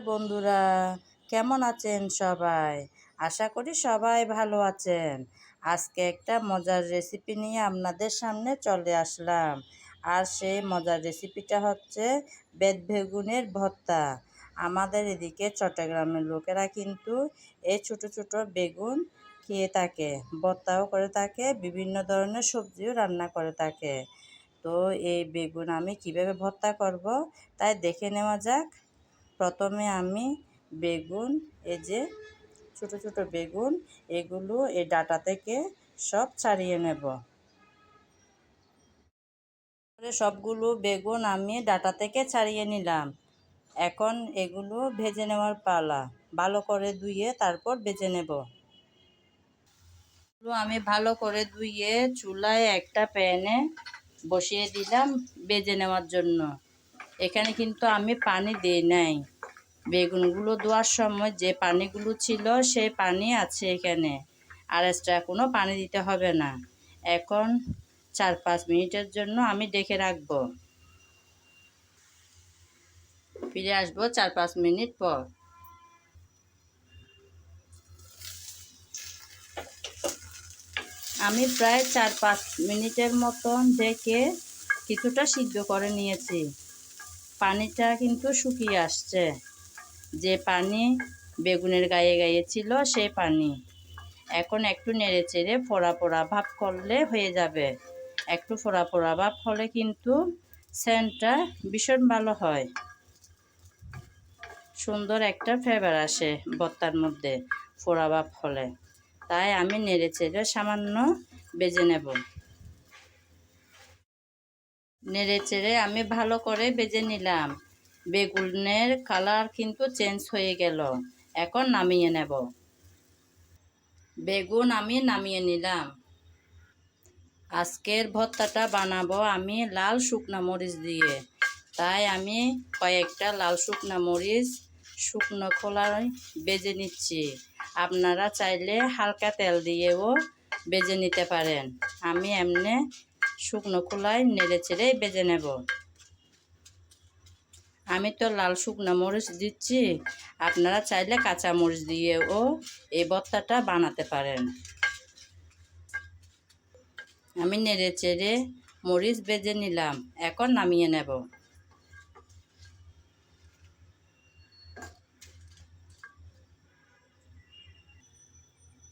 বন্ধুরা, কেমন আছেন সবাই? আশা করি সবাই ভালো আছেন। আজকে একটা মজার রেসিপি নিয়ে আপনাদের সামনে চলে আসলাম। আর সেই মজার রেসিপিটা হচ্ছে বেদ বেগুনের ভর্তা। আমাদের এদিকে চট্টগ্রামের লোকেরা কিন্তু এই ছোট ছোট বেগুন খেয়ে থাকে, ভর্তাও করে থাকে, বিভিন্ন ধরনের সবজিও রান্না করে থাকে। তো এই বেগুন আমি কীভাবে ভর্তা করব, তাই দেখে নেওয়া যাক। প্রথমে আমি বেগুন, এই যে ছোট ছোট বেগুন, এগুলো এই ডাটা থেকে সব ছাড়িয়ে নেব। সবগুলো বেগুন আমি ডাটা থেকে ছাড়িয়ে নিলাম। এখন এগুলো ভেজে নেওয়ার পালা, ভালো করে ধুয়ে তারপর ভেজে নেব। আমি ভালো করে ধুয়ে চুলায় একটা প্যানে বসিয়ে দিলাম বেজে নেওয়ার জন্য। এখানে কিন্তু আমি পানি দিই নাই। বেগুনগুলো ধোয়ার সময় যে পানিগুলো ছিল, সেই পানি আছে এখানে। আর এক্সট্রা কোনো পানি দিতে হবে না। এখন চার পাঁচ মিনিটের জন্য আমি ডেকে রাখব। ফিরে আসব চার পাঁচ মিনিট পর। আমি প্রায় চার পাঁচ মিনিটের মতন ডেকে কিছুটা সিদ্ধ করে নিয়েছি। পানিটা কিন্তু শুকিয়ে আসছে। যে পানি বেগুনের গায়ে গায়ে ছিল, সেই পানি। এখন একটু নেড়ে চেড়ে ফোড়া ফোড়া ভাব করলে হয়ে যাবে। একটু ফোড়া ফোড়া ভাব হলে কিন্তু সেন্টটা ভীষণ ভালো হয়। সুন্দর একটা ফ্লেভার আসে বত্তার মধ্যে ফোড়া ভাব হলে। তাই আমি নেড়ে চেড়ে সামান্য বেজে নেব। নেড়ে চেড়ে আমি ভালো করে বেজে নিলাম। বেগুনের কালার কিন্তু চেঞ্জ হয়ে গেল। এখন নামিয়ে নেব। বেগুন আমি নামিয়ে নিলাম। আজকের ভর্তাটা বানাবো আমি লাল শুকনা মরিচ দিয়ে। তাই আমি কয়েকটা লাল শুকনা মরিচ শুকনো খোলায় বেজে নিচ্ছি। আপনারা চাইলে হালকা তেল দিয়েও বেজে নিতে পারেন। আমি এমনি শুকনো খোলায় নেড়ে চেড়ে বেজে নেব। আমি তো লাল শুকনো মরিচ দিচ্ছি। আপনারা চাইলে কাঁচা মরিচ দিয়েও এই ভর্তাটা বানাতে পারেন। আমি নেড়ে চেড়ে মরিচ বেজে নিলাম। এখন নামিয়ে নেব।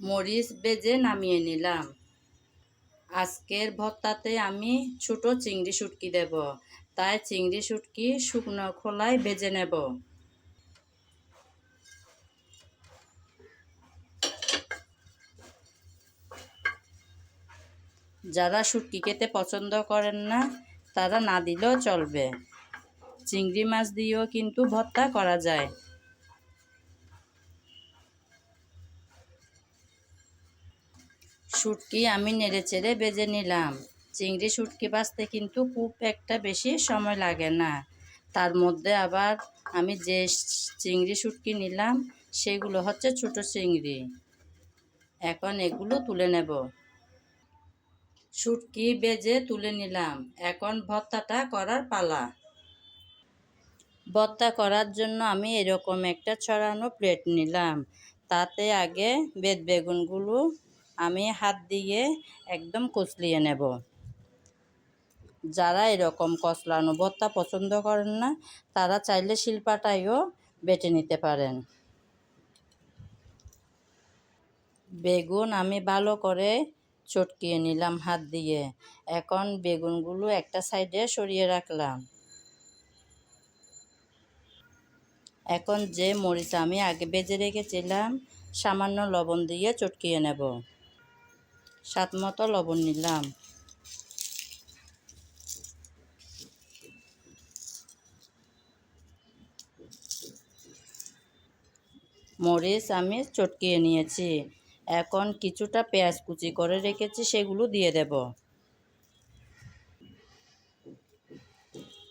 মরিচ বেজে নামিয়ে নিলাম। আজকের ভর্তাতে আমি ছোট চিংড়ি শুটকি দেব। তাই চিংড়ি শুটকি শুকনো খোলায় বেজে নেব। যারা শুটকি খেতে পছন্দ করেন না, তারা না দিলেও চলবে। চিংড়ি মাছ দিয়েও কিন্তু ভর্তা করা যায়। শুটকি আমি নেড়ে চেড়ে বেজে নিলাম। চিংড়ি শুটকি বাঁচতে কিন্তু খুব একটা বেশি সময় লাগে না। তার মধ্যে আবার আমি যে চিংড়ি শুটকি নিলাম, সেগুলো হচ্ছে ছোট চিংড়ি। এখন এগুলো তুলে নেব। শুটকি বেজে তুলে নিলাম। এখন ভর্তাটা করার পালা। ভর্তা করার জন্য আমি এরকম একটা ছড়ানো প্লেট নিলাম। তাতে আগে বেদ বেগুনগুলো আমি হাত দিয়ে একদম কচলিয়ে নেব। যারা এরকম কচলানো ভর্তা পছন্দ করেন না, তারা চাইলে শিল্পাটাইও বেটে নিতে পারেন। বেগুন আমি ভালো করে চটকিয়ে নিলাম হাত দিয়ে। এখন বেগুনগুলো একটা সাইডে সরিয়ে রাখলাম। এখন যে মরিচ আমি আগে বেজে রেখেছিলাম, সামান্য লবণ দিয়ে চটকিয়ে নেব। স্বাদ মতো লবণ নিলাম। মরিচ আমি চটকিয়ে নিয়েছি। এখন কিছুটা পেঁয়াজ কুচি করে রেখেছি, সেগুলো দিয়ে দেব।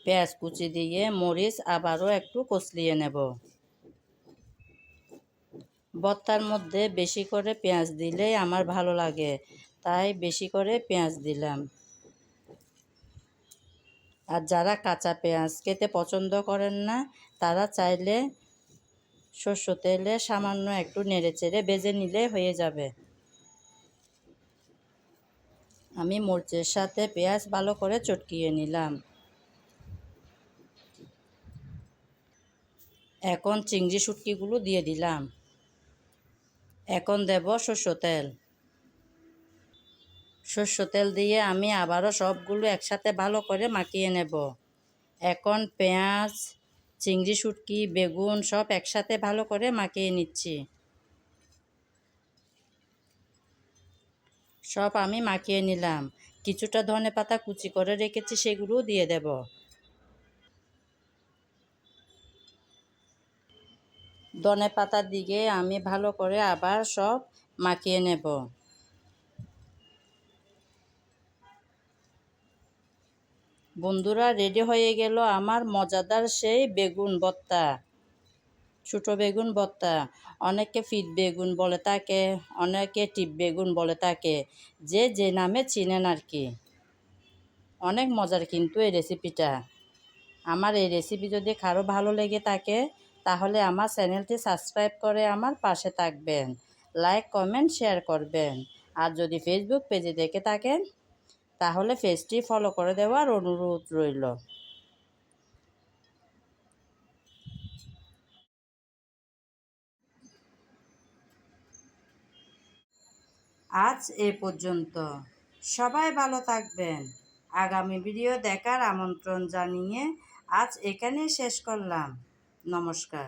পেঁয়াজ কুচি দিয়ে মরিচ আবারও একটু কচলিয়ে নেব। ভর্তার মধ্যে বেশি করে পেঁয়াজ দিলেই আমার ভালো লাগে, তাই বেশি করে পেঁয়াজ দিলাম। আর যারা কাঁচা পেঁয়াজ খেতে পছন্দ করেন না, তারা চাইলে শস্য তেলে সামান্য একটু নেড়ে চেড়ে বেজে নিলে হয়ে যাবে। আমি মরিচের সাথে পেঁয়াজ ভালো করে চটকিয়ে নিলাম। এখন চিংড়ি শুটকিগুলো দিয়ে দিলাম। এখন দেব শস্য তেল। শস্য তেল দিয়ে আমি আবারও সবগুলো একসাথে ভালো করে মাখিয়ে নেব। এখন পেঁয়াজ চিংড়ি, শুটকি, বেগুন সব একসাথে ভালো করে মাখিয়ে নিচ্ছি। সব আমি মাখিয়ে নিলাম। কিছুটা ধনে পাতা কুচি করে রেখেছি সেগুলো দিয়ে দেব। ধনে পাতার দিকে আমি ভালো করে আবার সব মাখিয়ে নেব। বন্ধুরা, রেডি হয়ে গেল আমার মজাদার সেই বেগুন ভর্তা ছোটো বেগুন ভর্তা অনেকে ফিট বেগুন বলে থাকে অনেকে টিপ বেগুন বলে থাকে যে যে নামে চিনেন আর কি। অনেক মজার কিন্তু এই রেসিপিটা আমার এই রেসিপি যদি কারও ভালো লেগে থাকে, তাহলে আমার চ্যানেলটি সাবস্ক্রাইব করে আমার পাশে থাকবেন লাইক কমেন্ট শেয়ার করবেন। আর যদি ফেসবুক পেজে দেখে থাকেন তাহলে পেজটি ফলো করে দেওয়ার অনুরোধ রইল। আজ এ পর্যন্ত। সবাই ভালো থাকবেন। আগামী ভিডিও দেখার আমন্ত্রণ জানিয়ে আজ এখানেই শেষ করলাম। নমস্কার।